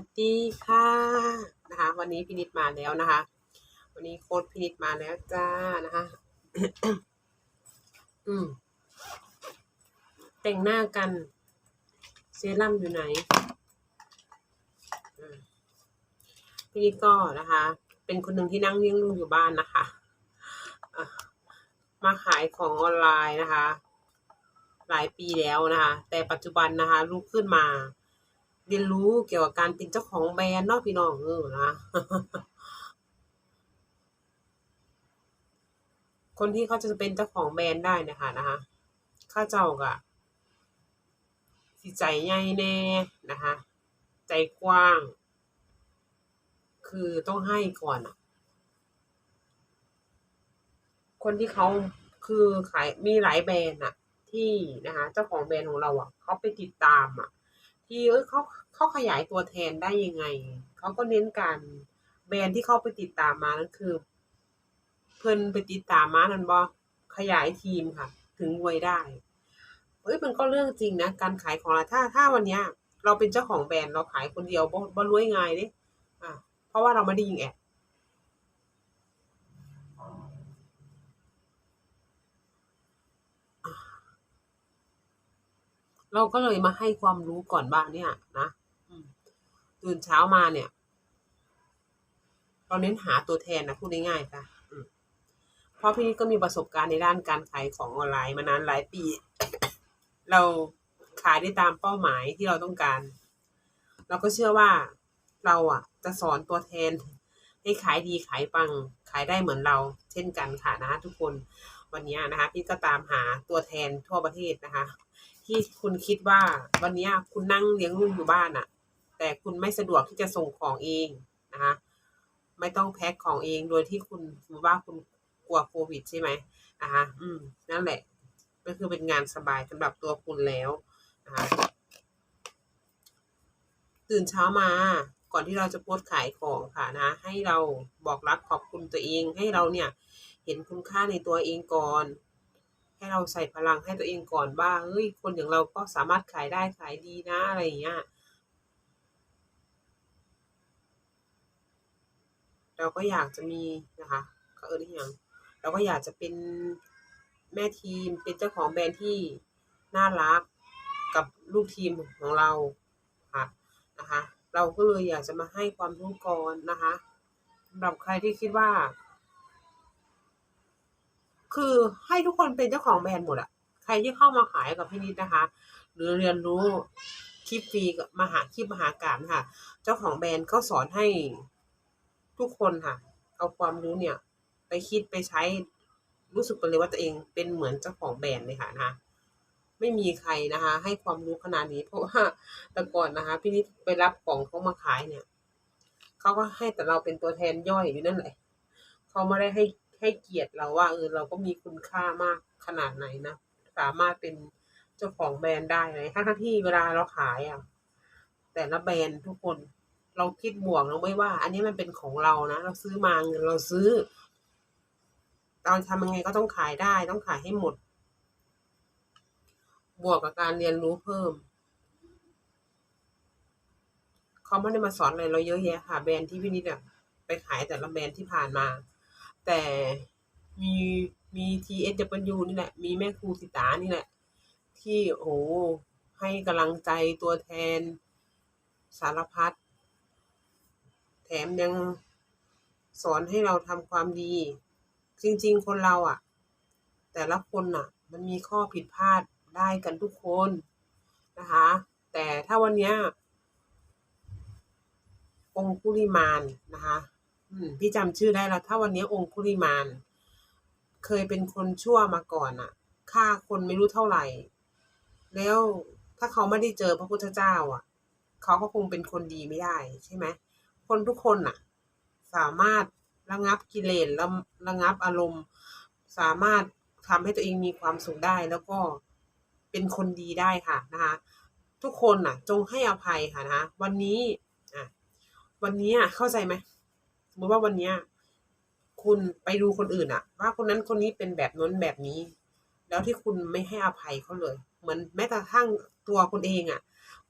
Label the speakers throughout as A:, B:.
A: วัสดีค่ะนะคะ วันนี้พินิจมาแล้วนะคะ วันนี้โค้ดพินิจมาแล้วจ้านะคะ อืม แต่งหน้ากัน เซรั่มอยู่ไหนอืมพินิจก็นะคะ เป็นคนหนึ่งที่นั่งเลี้ยงลูกอยู่บ้านนะคะอะมาขายของออนไลน์นะคะ หลายปีแล้วนะคะ แต่ปัจจุบันนะคะลุกขึ้นมา เรียนรู้เกี่ยวกับการเป็นเจ้าของแบรนด์เนาะพี่น้องเออนะคนที่เขาจะเป็นเจ้าของแบรนด์ได้นะคะนะคะข้าเจ้ากะสิใจใหญ่แน่นะคะ ใจกว้าง คือต้องให้ก่อนอะคนที่เขาคือขายมีหลายแบรนด์อะที่นะคะ เจ้าของแบรนด์ของเราอะเขาไปติดตามอะ ที่เอ้ยเขาเขาขยายตัวแทนได้ยังไง เขาก็เน้นการแบรนด์ที่เขาไปติดตามมานั่นคือ เพิ่นไปติดตามมานั่นบ่ขยายทีมค่ะ ถึงรวยได้เอ้ยมันก็เรื่องจริงนะการขายของเราถ้าถ้าวันเนี้ย เราเป็นเจ้าของแบรนด์เราขายคนเดียวบ่บ่รวยง่ายเด้อ่าเพราะว่าเราไม่ได้ยิงแอด เราก็เลยมาให้ความรู้ก่อนบ้างเนี่ยนะอืมตื่นเช้ามาเนี่ยเราเน้นหาตัวแทนนะพูดง่ายๆค่ะอืมเพราะพี่นิดก็มีประสบการณ์ในด้านการขายของออนไลน์มานานหลายปี เราขายได้ตามเป้าหมายที่เราต้องการ เราก็เชื่อว่าเราอะ จะสอนตัวแทน ให้ขายดีขายปัง ขายได้เหมือนเรา เช่นกันค่ะนะทุกคน วันนี้นะคะ พี่ก็ตามหาตัวแทนทั่วประเทศนะคะ ที่คุณคิดว่าวันนี้คุณนั่งเลี้ยงลูกอยู่บ้านอะแต่คุณไม่สะดวกที่จะส่งของเองนะคะไม่ต้องแพ็คของเองโดยที่คุณสมมติว่าคุณกลัวโควิดใช่ไหมนะคะอืมนั่นแหละ ก็คือเป็นงานสบายสำหรับตัวคุณแล้วนะคะตื่นเช้ามาก่อนที่เราจะโพสขายของค่ะนะ ให้เราบอกรักขอบคุณตัวเองให้เราเนี่ย เห็นคุณค่าในตัวเองก่อน ให้เราใส่พลังให้ตัวเองก่อนว่าเฮ้ยคนอย่างเราก็สามารถขายได้ขายดีนะอะไรอย่างเงี้ยเราก็อยากจะมีนะคะเขาเออได้ยังเราก็อยากจะเป็นแม่ทีมเป็นเจ้าของแบรนด์ที่น่ารักกับลูกทีมของเราค่ะนะคะ เราก็เลยอยากจะมาให้ความรู้ก่อนนะคะสำหรับใครที่คิดว่า คือให้ทุกคนเป็นเจ้าของแบรนด์หมดอะใครที่เข้ามาขายกับพี่นิดนะคะ หรือเรียนรู้คลิปฟรีกับมหาคลิปมหาการค่ะ เจ้าของแบรนด์เขาสอนให้ทุกคนค่ะ เอาความรู้เนี่ย ไปคิดไปใช้รู้สึกไปเลยว่าตัวเองเป็นเหมือนเจ้าของแบรนด์เลยค่ะนะคะไม่มีใครนะคะ ให้ความรู้ขนาดนี้ เพราะว่าแต่ก่อนนะคะ พี่นิดไปรับของเขามาขายเนี่ยเขาก็ให้แต่เราเป็นตัวแทนย่อยอยู่นั่นแหละเขาไม่ได้ให้ ให้เกียรติเราว่าเออเราก็มีคุณค่ามากขนาดไหนนะสามารถเป็นเจ้าของแบรนด์ได้เลยทั้งที่เวลาเราขายอะ แต่ละแบรนด์ทุกคนเราคิดบวกนะไม่ว่า อันนี้มันเป็นของเรานะเราซื้อมาเงินเราซื้อเราทำยังไงก็ต้องขายได้ ต้องขายให้หมด บวกกับการเรียนรู้เพิ่มเขาไม่ได้มาสอนอะไรเราเยอะแยะค่ะแบรนด์ที่พี่นิดอะไปขายแต่ละแบรนด์ที่ผ่านมา แต่มีมี TSW นี่แหละ มีแม่ครูสิตานี่แหละ ที่โอ้ให้กำลังใจตัวแทนสารพัดแถมยังสอนให้เราทำความดี จริง ๆ คนเราอะ แต่ละคนอะ มันมีข้อผิดพลาดได้กันทุกคนนะคะ แต่ถ้าวันเนี้ยองคุลิมานนะคะ พี่จำชื่อได้แล้ว ถ้าวันนี้องคุลิมานเคยเป็นคนชั่วมาก่อนอะฆ่าคนไม่รู้เท่าไหร่ แล้วถ้าเขาไม่ได้เจอพระพุทธเจ้าอะเขาก็คงเป็นคนดีไม่ได้ใช่ไหมคนทุกคนน่ะสามารถระงับกิเลสระระงับอารมณ์ สามารถทำให้ตัวเองมีความสุขได้แล้วก็เป็นคนดีได้ค่ะนะคะทุกคนน่ะ จงให้อภัยค่ะนะคะวันนี้อะวันนี้อะเข้าใจไหม มมติว่าวันเนี้ย คุณไปดูคนอื่นอะว่าคนนั้นคนนี้เป็นแบบนั้นแบบนี้ แล้วที่คุณไม่ให้อภัยเขาเลย เหมือนแม้แต่กระทั่งตัวคุณเองอะ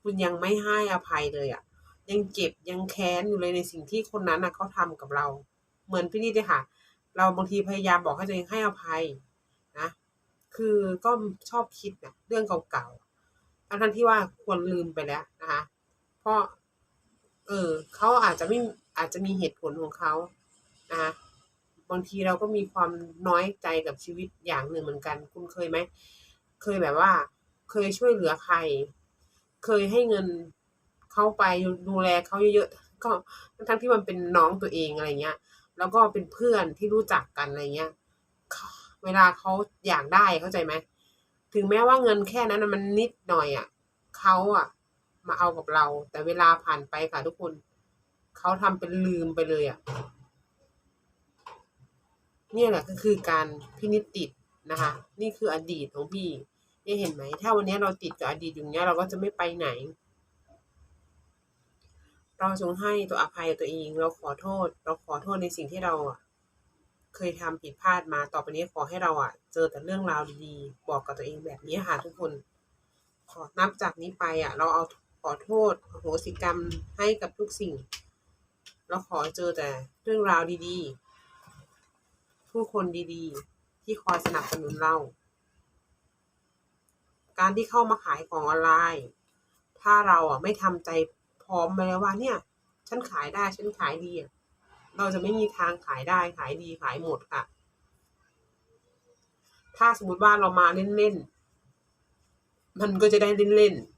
A: คุณยังไม่ให้อภัยเลยอะยังเจ็บยังแค้นอยู่เลยในสิ่งที่คนนั้นน่ะเขาทำกับเรา เหมือนพี่นิดเลยค่ะ เราบางทีพยายามบอกให้ตัวเองให้อภัยนะคือก็ชอบคิดนะเรื่องเก่าๆทั้งที่ว่าควรลืมไปแล้วนะคะ เพราะ เออเขาอาจจะไม่ อาจจะมีเหตุผลของเขานะคะบางทีเราก็มีความน้อยใจกับชีวิตอย่างหนึ่งเหมือนกัน คุณเคยไหม เคยแบบว่า เคยช่วยเหลือใคร เคยให้เงินเขาไปดูแลเขาเยอะๆก็ทั้งที่มันเป็นน้องตัวเองอะไรเงี้ย แล้วก็เป็นเพื่อนที่รู้จักกันอะไรเงี้ยเวลาเขาอยากได้เข้าใจไหมถึงแม้ว่าเงินแค่นั้นมันนิดหน่อยอะเขาอะ มาเอากับเรา แต่เวลาผ่านไปค่ะทุกคน เขาทำเป็นลืมไปเลยอะเนี่ยแหละก็คือการพินิจติดนะคะ นี่คืออดีตของพี่เนี่เห็นไหม ถ้าวันนี้เราติดกับอดีตอย่างเงี้ยเราก็จะไม่ไปไหน เราจงให้ตัวอภัยตัวเอง เราขอโทษ เราขอโทษในสิ่งที่เราเคยทำผิดพลาดมา ต่อไปนี้ขอให้เราอะ เจอแต่เรื่องราวดีๆ บอกกับตัวเองแบบนี้ค่ะทุกคน ขอนับจากนี้ไปอะ เราเอาขอโทษอโหสิกรรมให้กับทุกสิ่ง เราขอเจอแต่เรื่องราวดีๆ ผู้คนดีๆ ที่คอยสนับสนุนเรา การที่เข้ามาขายของออนไลน์ ถ้าเราอะไม่ทำใจพร้อมไปแล้วว่าเนี่ย ฉันขายได้ ฉันขายดีอะเราจะไม่มีทางขายได้ขายดีขายหมดค่ะ ถ้าสมมติว่าเรามาเล่นๆ มันก็จะได้เล่นๆ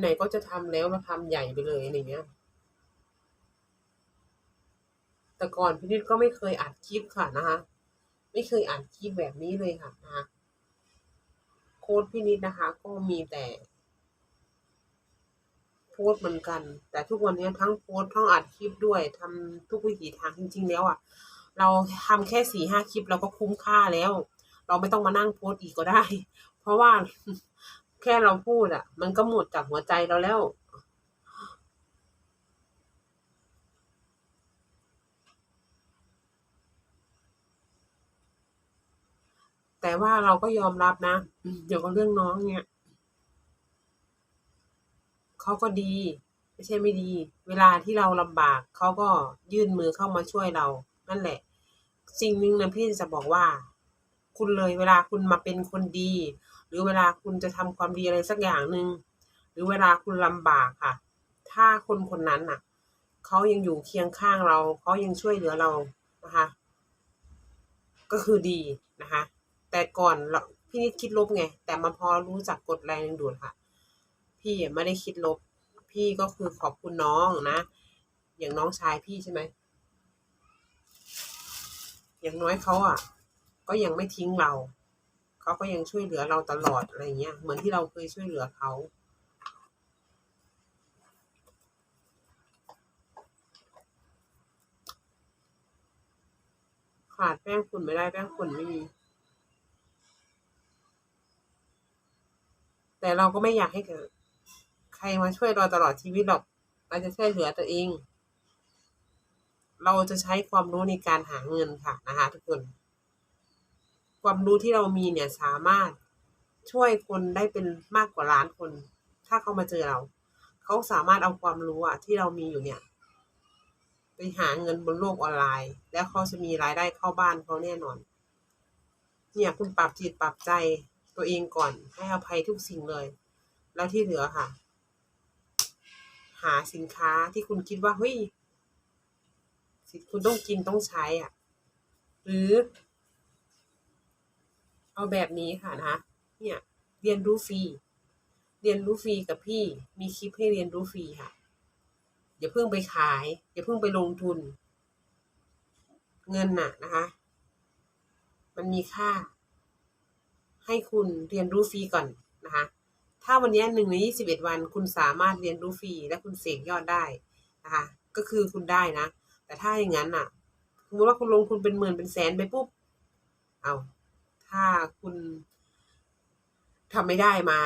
A: ไหนๆก็จะทำแล้วเราทำใหญ่ไปเลยอะไรเงี้ย แต่ก่อนพี่นิดก็ไม่เคยอัดคลิปค่ะนะคะ ไม่เคยอัดคลิปแบบนี้เลยค่ะนะคะโค้ดพี่นิดนะคะ ก็มีแต่โพสเหมือนกัน แต่ทุกวันนี้ทั้งโพสทั้งอัดคลิปด้วยทำทุกวิถีทางจริง ๆ แล้วอะ เราทำแค่สี่ห้าคลิปเราก็คุ้มค่าแล้ว เราไม่ต้องมานั่งโพสอีกก็ได้ เพราะว่า แค่เราพูดอะมันก็หมดจากหัวใจเราแล้ว แต่ว่าเราก็ยอมรับนะเดี๋ยวกับเรื่องน้องเนี่ยเขาก็ดี ไม่ใช่ไม่ดี เวลาที่เราลำบากเขาก็ยื่นมือเข้ามาช่วยเรา นั่นแหละ สิ่งหนึ่งนะพี่จะบอกว่า คุณเลยเวลาคุณมาเป็นคนดี หรือเวลาคุณจะทำความดีอะไรสักอย่างหนึ่งหรือเวลาคุณลำบากค่ะ ถ้าคนคนนั้นน่ะเขายังอยู่เคียงข้างเราเขายังช่วยเหลือเรานะคะ ก็คือดีนะคะ แต่ก่อนเราพี่นิดคิดลบไง แต่มาพอรู้จักกฎแรงดึงดูดค่ะ พี่ไม่ได้คิดลบ พี่ก็คือขอบคุณน้องนะ อย่างน้องชายพี่ใช่ไหม อย่างน้อยเขาอะ ก็ยังไม่ทิ้งเรา เขาก็ยังช่วยเหลือเราตลอดอะไรเงี้ย เหมือนที่เราเคยช่วยเหลือเขาขาดแป้งฝุ่นไม่ได้แป้งฝุ่นไม่มี แต่เราก็ไม่อยากให้เกิด ใครมาช่วยเราตลอดชีวิตหรอก เราจะช่วยเหลือตัวเอง เราจะใช้ความรู้ในการหาเงินค่ะนะคะทุกคน ความรู้ที่เรามีเนี่ยสามารถช่วยคนได้เป็นมากกว่าล้านคน ถ้าเขามาเจอเรา เขาสามารถเอาความรู้อะที่เรามีอยู่เนี่ย ไปหาเงินบนโลกออนไลน์ แล้วเขาจะมีรายได้เข้าบ้านเขาแน่นอน เนี่ยคุณปรับจิตปรับใจตัวเองก่อนให้อภัยทุกสิ่งเลย แล้วที่เหลือค่ะ หาสินค้าที่คุณคิดว่าเฮ้ยคุณต้องกินต้องใช้อะ หรือ เอาแบบนี้ค่ะนะคะเนี่ยเรียนรู้ฟรีเรียนรู้ฟรีกับพี่มีคลิปให้เรียนรู้ฟรีค่ะอย่าเพิ่งไปขาย อย่าเพิ่งไปลงทุน เงินน่ะนะคะ มันมีค่า ให้คุณเรียนรู้ฟรีก่อนนะคะ ถ้าวันนี้หนึ่งในยี่สิบเอ็ดวัน คุณสามารถเรียนรู้ฟรีและคุณเสกยอดได้นะคะ ก็คือคุณได้นะ แต่ถ้าอย่างนั้นน่ะสมมติว่าคุณลงทุนเป็นหมื่นเป็นแสนไปปุ๊บ เอา ถ้าคุณทำไม่ได้มา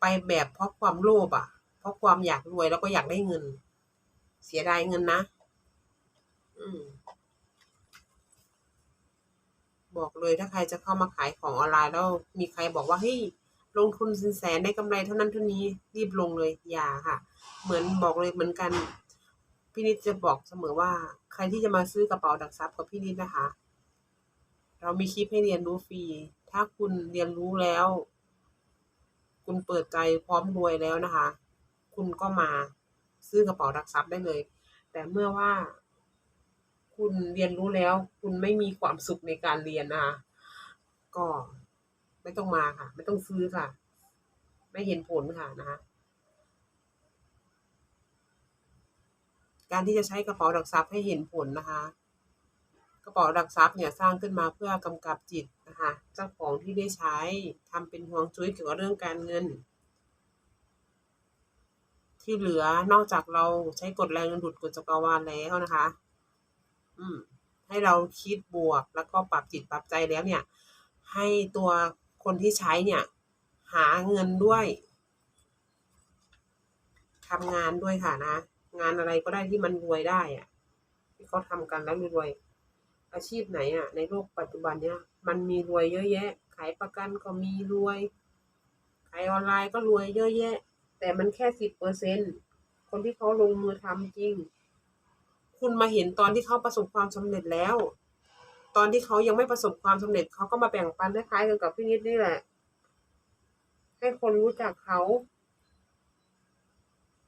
A: ไปแบบเพราะความโลภอะ เพราะความอยากรวยแล้วก็อยากได้เงิน เสียดายเงินนะอืมบอกเลยถ้าใครจะเข้ามาขายของออนไลน์แล้วมีใครบอกว่าเฮ้ยลงทุนสินแสนได้กำไรเท่านั้นเท่านี้รีบลงเลยอย่าค่ะ เหมือนบอกเลยเหมือนกัน พี่นิดจะบอกเสมอว่า ใครที่จะมาซื้อกระเป๋าดักทรัพย์กับพี่นิดนะคะ เรามีคลิปให้เรียนรู้ฟรี ถ้าคุณเรียนรู้แล้ว คุณเปิดใจพร้อมรวยแล้วนะคะ คุณก็มาซื้อกระเป๋าดักทรัพย์ได้เลย แต่เมื่อว่า คุณเรียนรู้แล้ว คุณไม่มีความสุขในการเรียนนะคะก็ไม่ต้องมาค่ะ ไม่ต้องซื้อค่ะ ไม่เห็นผลค่ะนะคะการที่จะใช้กระเป๋าดักทรัพย์ให้เห็นผลนะคะ กระเป๋าดักทรัพย์เนี่ยสร้างขึ้นมาเพื่อกำกับจิตนะคะเจ้าของที่ได้ใช้ทำเป็นห่วงจุ้ยเกี่ยวกับเรื่องการเงิน ที่เหลือนอกจากเราใช้กฎแรงดึงดูดกฎจักรวาลแล้วนะคะ อืม ให้เราคิดบวกแล้วก็ปรับจิตปรับใจแล้วเนี่ย ให้ตัวคนที่ใช้เนี่ย หาเงินด้วยทำงานด้วยค่ะนะ งานอะไรก็ได้ที่มันรวยได้อะที่เขาทำกันแล้วรวยๆ อาชีพไหนอะในโลกปัจจุบันเนี้ยมันมีรวยเยอะแยะ ขายประกันก็มีรวย ขายออนไลน์ก็รวยเยอะแยะ แต่มันแค่สิบเปอร์เซ็นคนที่เขาลงมือทำจริง คุณมาเห็นตอนที่เขาประสบความสำเร็จแล้ว ตอนที่เขายังไม่ประสบความสำเร็จเขาก็มาแบ่งปันคล้ายๆกันกับพี่นิดนี่แหละ ให้คนรู้จักเขา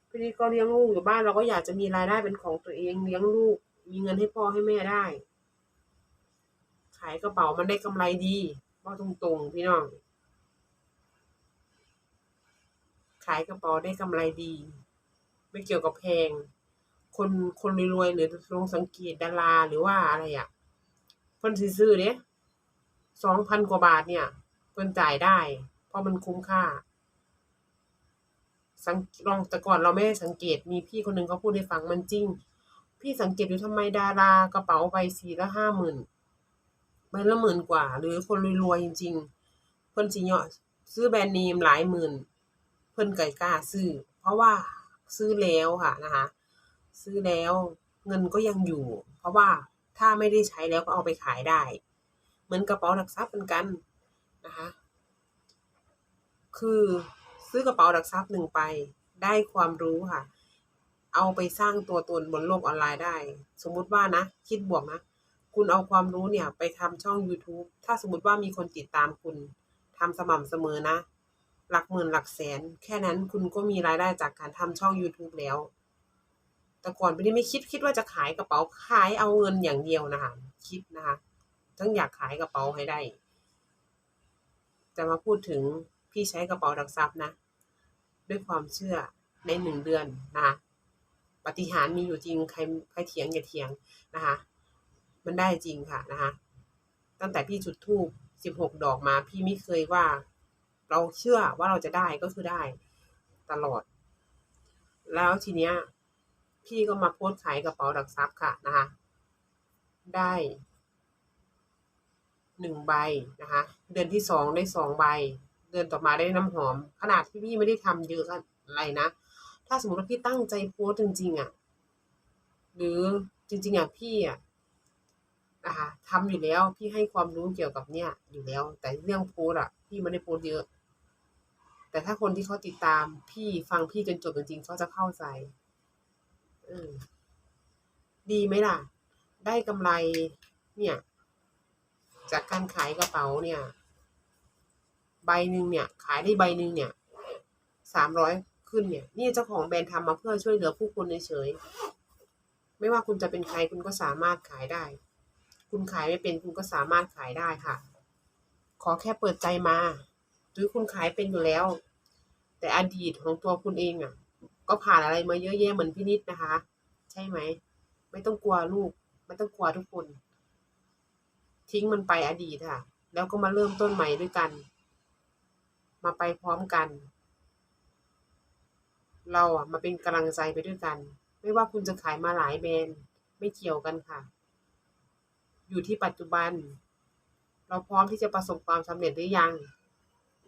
A: พี่นิดก็เลี้ยงลูกอยู่บ้านเราก็อยากจะมีรายได้เป็นของตัวเองเลี้ยงลูก มีเงินให้พ่อให้แม่ได้ ขายกระเป๋ามันได้กำไรดีว่าตรงๆพี่น้อง ขายกระเป๋าได้กำไรดี ไม่เกี่ยวกับแพง คนคนรวยๆหรือลองสังเกตดาราหรือว่าอะไรอะเพิ่นซื้อเด้สองพันกว่าบาทเนี่ยเพิ่นจ่ายได้ เพราะมันคุ้มค่าสังลองแต่ก่อนเราไม่ได้สังเกตมีพี่คนหนึ่งเขาพูดให้ฟังมันจริง พี่สังเกตอยู่ทำไมดารากระเป๋าใบสี่ละห้าหมื่น ใบละหมื่นกว่า หรือคนรวยๆจริงๆเพิ่นสิเนาะซื้อแบรนด์เนมหลายหมื่น เพิ่นไก็กล้าซื้อ เพราะว่าซื้อแล้วค่ะนะคะ ซื้อแล้วเงินก็ยังอยู่ เพราะว่าถ้าไม่ได้ใช้แล้วก็เอาไปขายได้ เหมือนกระเป๋าหลักทรัพย์เหมือนกันนะคะ คือซื้อกระเป๋าหลักทรัพย์หนึ่งไปได้ความรู้ค่ะ เอาไปสร้างตัวตนบนโลกออนไลน์ได้ สมมุติว่านะ คิดบวกนะ คุณเอาความรู้เนี่ยไปทำช่อง YouTube ถ้าสมมติว่ามีคนติดตามคุณทำสม่ำเสมอนะ หลักหมื่นหลักแสน แค่นั้นคุณก็มีรายได้จากการทำช่อง YouTube แล้ว แต่ก่อนไม่ได้ไม่คิดคิดว่าจะขายกระเป๋าขายเอาเงินอย่างเดียวนะคะคิดนะคะทั้งอยากขายกระเป๋าให้ได้ จะมาพูดถึงพี่ใช้กระเป๋าดักทรัพย์นะ ด้วยความเชื่อในหนึ่งเดือนนะคะปฏิหาร์มีอยู่จริงใครใครเถียงอย่าเถียงนะคะ มันได้จริงค่ะนะคะ ตั้งแต่พี่จุดธูปสิบหกดอกมา พี่ไม่เคยว่า เราเชื่อว่าเราจะได้ก็คือได้ตลอด แล้วทีเนี้ย พี่ก็มาโพสขายกระเป๋าดักทรัพย์ค่ะนะคะ ได้หนึ่งใบนะคะ เดือนที่สองได้สองใบ เดือนต่อมาได้น้ำหอม ขนาดที่พี่ไม่ได้ทำเยอะอะไรนะ ถ้าสมมติว่าพี่ตั้งใจโพสจริงๆอะ หรือจริง ๆอะพี่อะ นะคะทำอยู่แล้วพี่ให้ความรู้เกี่ยวกับเนี่ยอยู่แล้ว แต่เรื่องโพสอะพี่ไม่ได้โพสเยอะ แต่ถ้าคนที่เขาติดตาม พี่ฟังพี่จนจบจริงๆเขาจะเข้าใจดีไหมล่ะ ได้กำไร เนี่ย จากการขายกระเป๋าเนี่ย ใบหนึ่งเนี่ย ขายได้ใบหนึ่งเนี่ยสามร้อยขึ้นเนี่ย นี่เจ้าของแบรนด์ทำมาเพื่อช่วยเหลือผู้คนเฉยๆไม่ว่าคุณจะเป็นใครคุณก็สามารถขายได้ คุณขายไม่เป็นคุณก็สามารถขายได้ค่ะ ขอแค่เปิดใจมา หรือคุณขายเป็นอยู่แล้ว แต่อดีตของตัวคุณเองอะ ก็ผ่านอะไรมาเยอะแยะเหมือนพี่นิดนะคะ ใช่ไหม ไม่ต้องกลัวลูก ไม่ต้องกลัวทุกคน ทิ้งมันไปอดีตค่ะ แล้วก็มาเริ่มต้นใหม่ด้วยกัน มาไปพร้อมกัน เราอะมาเป็นกำลังใจไปด้วยกัน ไม่ว่าคุณจะขายมาหลายแบรนด์ไม่เกี่ยวกันค่ะ อยู่ที่ปัจจุบัน เราพร้อมที่จะประสบความสำเร็จหรือยัง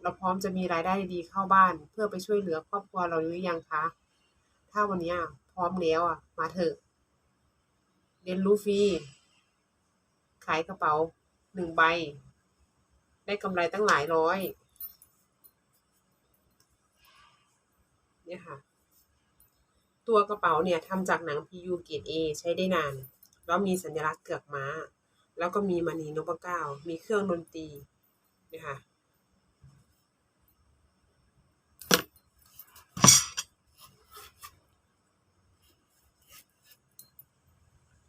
A: เราพร้อมจะมีรายได้ดีเข้าบ้าน เพื่อไปช่วยเหลือครอบครัวเราหรือยังคะ ถ้าวันนี้พร้อมแล้วอะ มาเถอะ เรียนรู้ฟรี ขายกระเป๋าหนึ่งใบ ได้กำไรตั้งหลายร้อย เนี่ยค่ะ ตัวกระเป๋าเนี่ยทำจากหนัง PU เกรด A ใช้ได้นาน แล้วมีสัญลักษณ์เกือกม้า แล้วก็มีมณีนพเก้า มีเครื่องดนตรีนี่ยค่ะ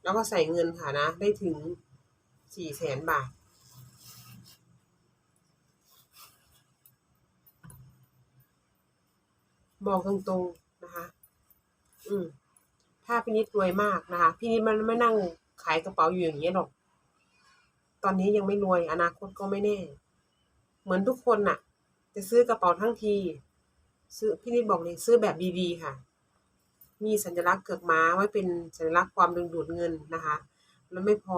A: แล้วก็ใส่เงินค่ะนะ ได้ถึงสี่แสนบาท บอกตรงๆนะคะ อืม ถ้าพี่นิดรวยมากนะคะ พี่นิดมันไม่นั่งขายกระเป๋าอยู่อย่างนี้ยหรอก ตอนนี้ยังไม่รวย อนาคตก็ไม่แน่ เหมือนทุกคนน่ะ จะซื้อกระเป๋าทั้งที ซื้อพี่นิดบอกเลยซื้อแบบดีๆค่ะ มีสัญลักษณ์เกือกม้าไว้เป็นสัญลักษณ์ความดึงดูดเงินนะคะ แล้วไม่พอ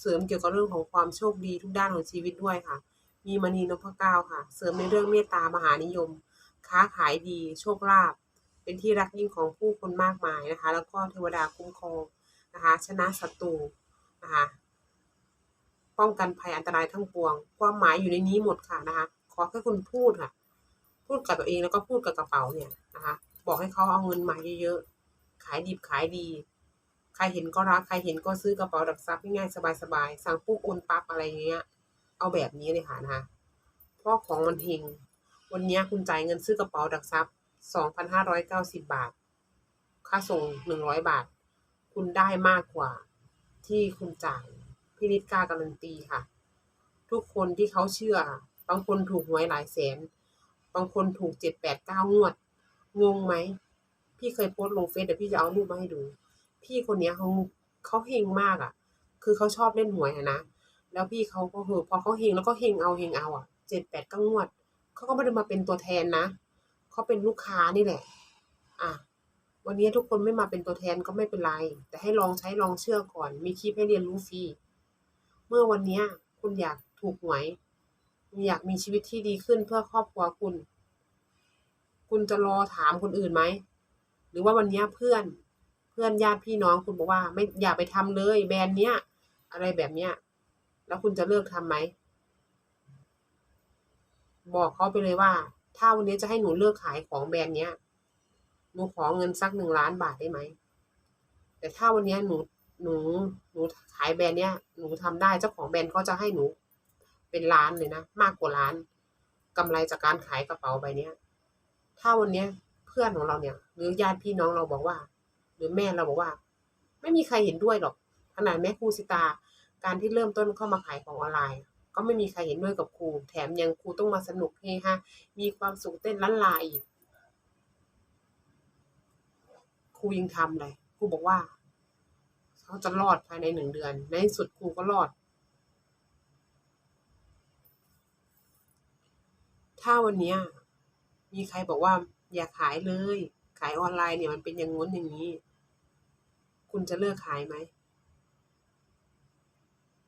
A: เสริมเกี่ยวกับเรื่องของความโชคดีทุกด้านของชีวิตด้วยค่ะ มีมณีนพเก้าค่ะ เสริมในเรื่องเมตตามหานิยม ค้าขายดี โชคลาภ เป็นที่รักยิ่งของผู้คนมากมายนะคะ แล้วก็เทวดาคุ้มครองนะคะ ชนะศัตรูนะคะ ป้องกันภัยอันตรายทั้งปวง ความหมายอยู่ในนี้หมดค่ะนะคะ ขอแค่คุณพูดค่ะ พูดกับตัวเองแล้วก็พูดกับกระเป๋าเนี่ยนะคะ บอกให้เขาเอาเงินมาเยอะๆ ขายดิบขายดี ใครเห็นก็รัก ใครเห็นก็ซื้อกระเป๋าดักซับง่ายๆสบายๆ สั่งปุ๊บโอนปั๊บอะไรอย่างเงี้ย เอาแบบนี้เลยค่ะนะคะ เพราะของมันเฮงวันนี้คุณจ่ายเงินซื้อกระเป๋าดักซับสองพันห้าร้อยเก้าสิบบาท ค่าส่งหนึ่งร้อยบาท คุณได้มากกว่าที่คุณจ่าย พี่นิดกล้าการันตีค่ะ ทุกคนที่เขาเชื่อ บางคนถูกหวยหลายแสน บางคนถูกเจ็ดแปดเก้างวด งงไหม พี่เคยโพสลงเฟซเดี๋ยวพี่จะเอารูปมาให้ดู พี่คนเนี้ยเขาเขาเฮงมากอะ คือเขาชอบเล่นหวยนะ แล้วพี่เขาก็คือพอเขาเฮงแล้วก็เฮงเอาเฮงเอาอะเจ็ดแปดเก้างวด เขาก็ไม่ได้มาเป็นตัวแทนนะ เขาเป็นลูกค้านี่แหละ อะวันนี้ทุกคนไม่มาเป็นตัวแทนก็ไม่เป็นไร แต่ให้ลองใช้ลองเชื่อก่อน มีคลิปให้เรียนรู้ฟรี มื่อวันนี้คุณอยากถูกหวยอยากมีชีวิตที่ดีขึ้นเพื่อครอบครัวคุณ คุณจะรอถามคนอื่นไหม หรือว่าวันนี้เพื่อนเพื่อนญาติพี่น้องคุณบอกว่า ไม่อย่าไปทำเลย แบรนด์เนี้ยอะไรแบบเนี้ย แล้วคุณจะเลิกทำไหม บอกเขาไปเลยว่า ถ้าวันนี้จะให้หนูเลิกขายของแบรนด์เนี้ยหนูขอเงินสักหนึ่งล้านบาทได้ไหมแต่ถ้าวันนี้หนู หนูหนูขายแบรนด์เนี้ยหนูทำได้เจ้าของแบรนด์เขาจะให้หนูเป็นล้านเลยนะมากกว่าล้านกำไรจากการขายกระเป๋าใบเนี้ย ถ้าวันเนี้ยเพื่อนของเราเนี่ย หรือญาติพี่น้องเราบอกว่า หรือแม่เราบอกว่า ไม่มีใครเห็นด้วยหรอกขนาดแม่ครูสิตา การที่เริ่มต้นเข้ามาขายของออนไลน์ ก็ไม่มีใครเห็นด้วยกับครู แถมยังครูต้องมาสนุกเฮฮามีความสุขเต้นล้านลาอีกครูยังทำเลยครูบอกว่า เขาจะรอดภายในหนึ่งเดือน ในสุดครูก็รอด ถ้าวันนี้มีใครบอกว่า อย่าขายเลย ขายออนไลน์เนี่ยมันเป็นอย่างง้นอย่างนี้ คุณจะเลิกขายไหม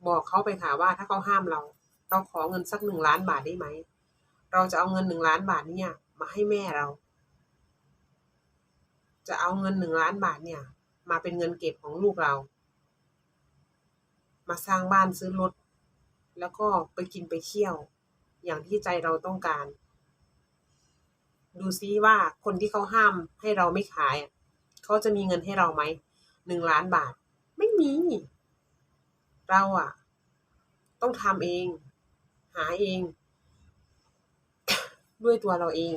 A: บอกเขาไปค่ะว่าถ้าเขาห้ามเรา เราขอเงินสักหนึ่งล้านบาทได้ไหม เราจะเอาเงินหนึ่งล้านบาทเนี่ย มาให้แม่เราจะเอาเงินหนึ่งล้านบาทเนี่ย มาเป็นเงินเก็บของลูกเรา มาสร้างบ้านซื้อรถ แล้วก็ไปกินไปเที่ยว อย่างที่ใจเราต้องการ ดูซิว่าคนที่เขาห้ามให้เราไม่ขาย เขาจะมีเงินให้เราไหมหนึ่งล้านบาท ไม่มี เราอะต้องทำเอง หาเอง ด้วยตัวเราเอง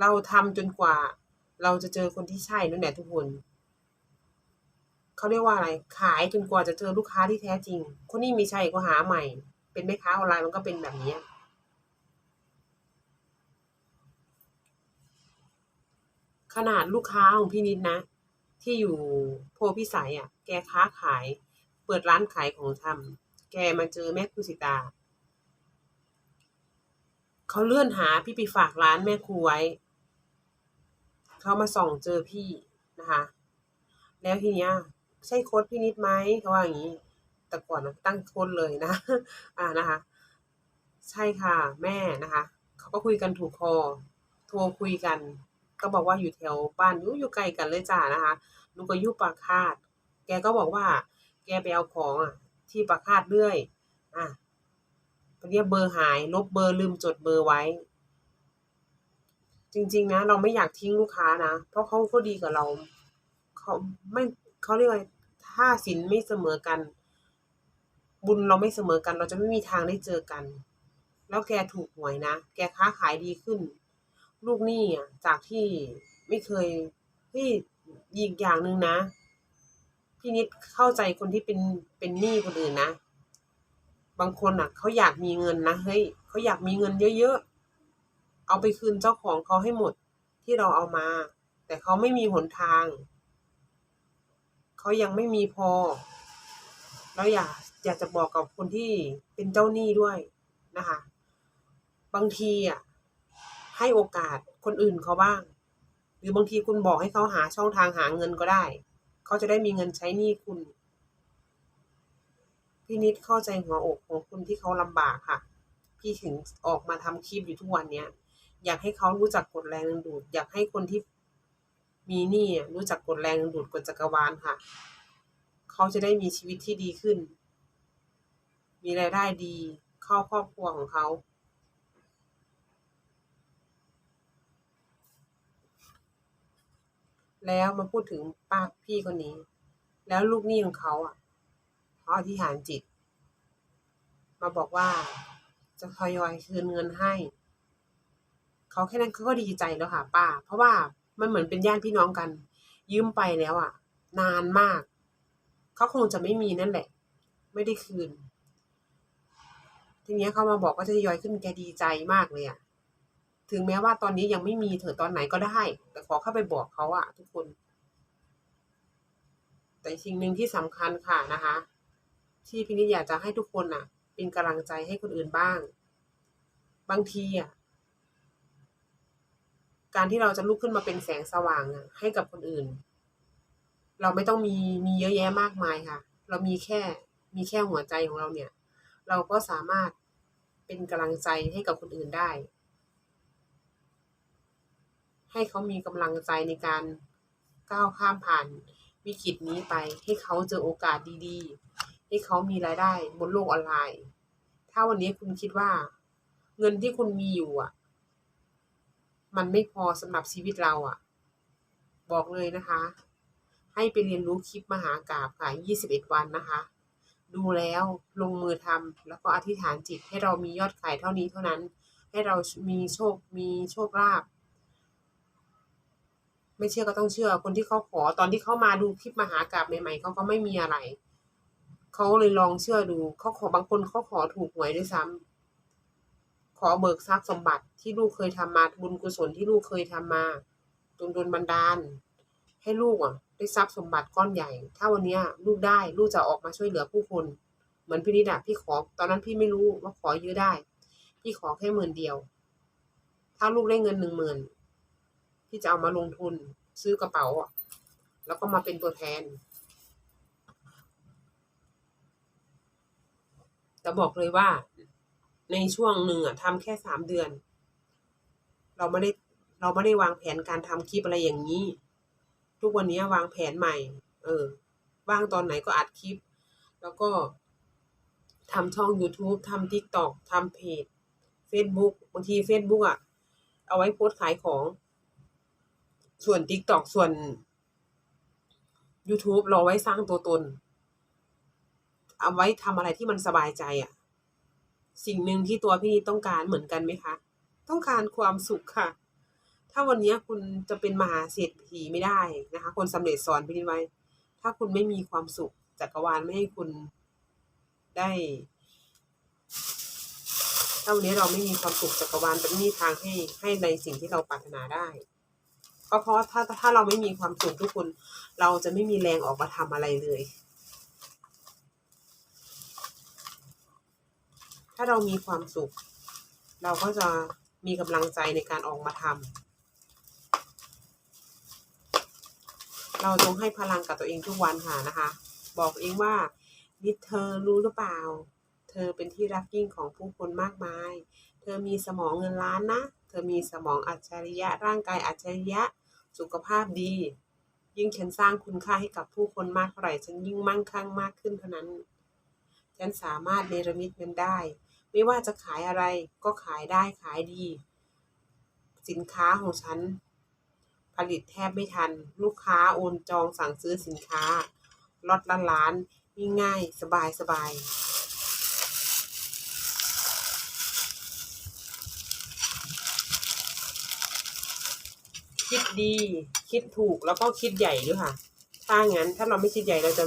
A: เราทำจนกว่า เราจะเจอคนที่ใช่นั่นแหละทุกคน เขาเรียกว่าอะไร ขายจนกว่าจะเจอลูกค้าที่แท้จริง คนนี้ม่ใช่ก็หาใหม่ เป็นแม่ค้าออนไลน์มันก็เป็นแบบนี้ขนาดลูกค้าของพี่นิดนะ ที่อยู่โพพิสัยอะ แกค้าขาย เปิดร้านขายของชำแกมาเจอแม่ครูสิตาเขาเลื่อนหาพี่ไปฝากร้านแม่ครูไว้เขามาส่องเจอพี่นะคะ แล้วทีเนี้ย ใช่โค้ดพี่นิดไหมเขาว่าอย่างนี้ แต่ก่อนตั้งโค้ดเลยนะ อ่านะคะ ใช่ค่ะแม่นะคะเขาก็คุยกันถูกคอโทรคุยกัน ก็บอกว่าอยู่แถวบ้านอยู่อยู่ไกลกันเลยจ้านะคะหนูก็อยู่ปากคาด แกก็บอกว่า แกไปเอาของอะ ที่ปากคาดเรื่อย อะเรียกเบอร์หาย ลบเบอร์ลืมจดเบอร์ไว้ จริง ๆ นะ เราไม่อยากทิ้งลูกค้านะ เพราะเขาก็ดีกับเรา เขาไม่เขาเรียกว่า ถ้าสินไม่เสมอกัน บุญเราไม่เสมอกัน เราจะไม่มีทางได้เจอกัน แล้วแกถูกหวยนะ แกค้าขายดีขึ้น ลูกหนี้อ่จากที่ไม่เคยพี่อีกอย่างหนึ่งนะ พี่นิดเข้าใจคนที่เป็นเป็นหนี้คนอื่นนะ บางคนอะเขาอยากมีเงินนะเฮ้ยเขาอยากมีเงินเยอะๆ เอาไปคืนเจ้าของเขาให้หมดที่เราเอามา แต่เขาไม่มีหนทาง เขายังไม่มีพอ แล้วอยากอยากจะบอกกับคนที่เป็นเจ้าหนี้ด้วยนะคะ บางทีอะให้โอกาสคนอื่นเขาบ้าง หรือบางทีคุณบอกให้เขาหาช่องทางหาเงินก็ได้ เขาจะได้มีเงินใช้หนี้คุณพี่นิดเข้าใจหัวอกของคนที่เขาลำบากค่ะ พี่ถึงออกมาทำคลิปอยู่ทุกวันเนี้ย อยากให้เขารู้จักกฎแรงดึงดูด อยากให้คนที่ มีนี้อะรู้จักกฎแรงดึงดูดกฎจักรวาลค่ะ เขาจะได้มีชีวิตที่ดีขึ้น มีรายได้ดีเข้าครอบครัวของเขาแล้วมาพูดถึงป้าพี่คนนี้ แล้วลูกหนี้ของเขาอะเขาอธิษฐานจิต มาบอกว่าจะทยอยคืนเงินให้ เขาแค่นั้นเขาก็ดีใจแล้วค่ะ ป้า เพราะว่า มันเหมือนเป็นญาติพี่น้องกัน ยืมไปแล้วอะ นานมาก เขาคงจะไม่มีนั่นแหละ ไม่ได้คืน ทีเนี้ยเขามาบอกว่าจะยอยขึ้นแกดีใจมากเลยอะ ถึงแม้ว่าตอนนี้ยังไม่มีเถอะตอนไหนก็ได้ แต่ขอเข้าไปบอกเขาอะทุกคน แต่สิ่งหนึ่งที่สำคัญค่ะนะคะ ที่พี่นิดอยากจะให้ทุกคนอะเป็นกำลังใจให้คนอื่นบ้าง บางทีอะ การที่เราจะลุกขึ้นมาเป็นแสงสว่างให้กับคนอื่น เราไม่ต้องมีมีเยอะแยะมากมายค่ะ เรามีแค่มีแค่หัวใจของเราเนี่ย เราก็สามารถเป็นกำลังใจให้กับคนอื่นได้ ให้เขามีกำลังใจในการก้าวข้ามผ่านวิกฤตนี้ไป ให้เขาเจอโอกาสดีๆ ให้เขามีรายได้บนโลกออนไลน์ ถ้าวันนี้คุณคิดว่า เงินที่คุณมีอยู่อะ มันไม่พอสำหรับชีวิตเราอะ บอกเลยนะคะ ให้ไปเรียนรู้คลิปมหากราบค่ะ 21 วันนะคะ ดูแล้วลงมือทำแล้วก็อธิษฐานจิตให้เรามียอดขายเท่านี้เท่านั้น ให้เรามีโชคมีโชคลาภไม่เชื่อก็ต้องเชื่อ คนที่เขาขอตอนที่เขามาดูคลิปมหากราบใหม่ๆเขาก็ไม่มีอะไร เขาเลยลองเชื่อดูเขาขอบางคนเขาขอถูกหวยด้วยซ้ำ ขอเบิกทรัพย์สมบัติที่ลูกเคยทำมาบุญกุศลที่ลูกเคยทำมาจนโดนบันดาล ให้ลูกอะได้ทรัพย์สมบัติก้อนใหญ่ ถ้าวันนี้ลูกได้ลูกจะออกมาช่วยเหลือผู้คน เหมือนพี่นิดอะพี่ขอ ตอนนั้นพี่ไม่รู้ว่าขอเยอะได้ พี่ขอแค่หมื่นเดียว ถ้าลูกได้เงินหนึ่งหมื่นพี่จะเอามาลงทุนซื้อกระเป๋าแล้วก็มาเป็นตัวแทนแต่บอกเลยว่า ในช่วงหนึ่งอะทำแค่สามเดือน เราไม่ได้เราไม่ได้วางแผนการทำคลิปอะไรอย่างนี้ ทุกวันนี้วางแผนใหม่ เออ ว่างตอนไหนก็อัดคลิป แล้วก็ทำช่อง YouTube ทำ TikTok ทำเพจ Facebook บางที Facebook อะเอาไว้โพสขายของ ส่วน TikTok ส่วน YouTube เราไว้สร้างตัวตน เอาไว้ทำอะไรที่มันสบายใจอะ สิ่งหนึ่งที่ตัวพี่นิดต้องการเหมือนกันไหมคะ ต้องการความสุขค่ะ ถ้าวันนี้คุณจะเป็นมหาเศรษฐีไม่ได้นะคะ คนสำเร็จสอนพี่นิดไว้ ถ้าคุณไม่มีความสุขจักรวาลไม่ให้คุณได้ ถ้าวันนี้เราไม่มีความสุขจักรวาลจะไม่มีทางให้ให้ในสิ่งที่เราปรารถนาได้ก็เพราะถ้าถ้าเราไม่มีความสุขทุกคน เราจะไม่มีแรงออกมาทำอะไรเลย ถ้าเรามีความสุข เราก็จะมีกำลังใจในการออกมาทำเราจงให้พลังกับตัวเองทุกวันค่ะนะคะ บอกเองว่านิดเธอรู้หรือเปล่า เธอเป็นที่รักยิ่งของผู้คนมากมาย เธอมีสมองเงินล้านนะ เธอมีสมองอัจฉริยะ ร่างกายอัจฉริยะ สุขภาพดี ยิ่งฉันสร้างคุณค่าให้กับผู้คนมากเท่าไหร่ ฉันยิ่งมั่งคั่งมากขึ้นเท่านั้น ฉันสามารถเนรมิตเงินได้ ไม่ว่าจะขายอะไรก็ขายได้ขายดี สินค้าของฉัน ผลิตแทบไม่ทัน ลูกค้าโอนจองสั่งซื้อสินค้าล็อตละล้านง่ายๆสบายสบายคิดดี คิดถูกแล้วก็คิดใหญ่ด้วยค่ะ ถ้างั้นถ้าเราไม่คิดใหญ่เราจะ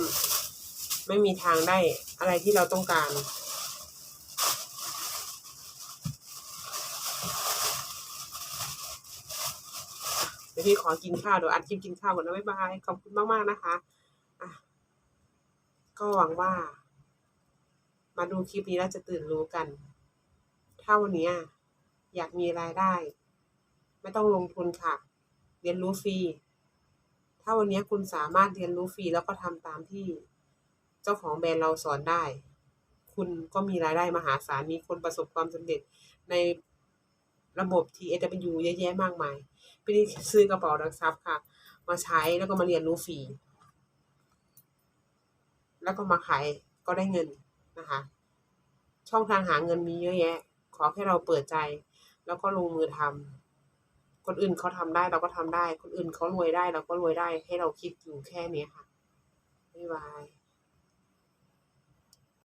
A: ไม่มีทางได้อะไรที่เราต้องการ เดี๋ยว พี่ขอกินข้าวเดี๋ยวอัดคลิปกินข้าวก่อนนะบ๊ายบายขอบคุณมากๆนะคะอะก็หวังว่า มาดูคลิปนี้แล้วจะตื่นรู้กันถ้าวันนี้อยากมีรายได้ ไม่ต้องลงทุนค่ะ เรียนรู้ฟรีถ้าวันนี้คุณสามารถเรียนรู้ฟรีแล้วก็ทำตามที่เจ้าของแบรนด์เราสอนได้ คุณก็มีรายได้มหาศาลมีคนประสบความสำเร็จในระบบ TSW เยอะแยะมากมาย ซื้อกระเป๋าหลักทรัพย์ค่ะ มาใช้แล้วก็มาเรียนรู้ฟรี แล้วก็มาขายก็ได้เงินนะคะ ช่องทางหาเงินมีเยอะแยะ ขอแค่เราเปิดใจ แล้วก็ลงมือทำคนอื่นเขาทำได้เราก็ทำได้ คนอื่นเขารวยได้เราก็รวยได้ ให้เราคิดอยู่แค่นี้ค่ะบ๊ายบาย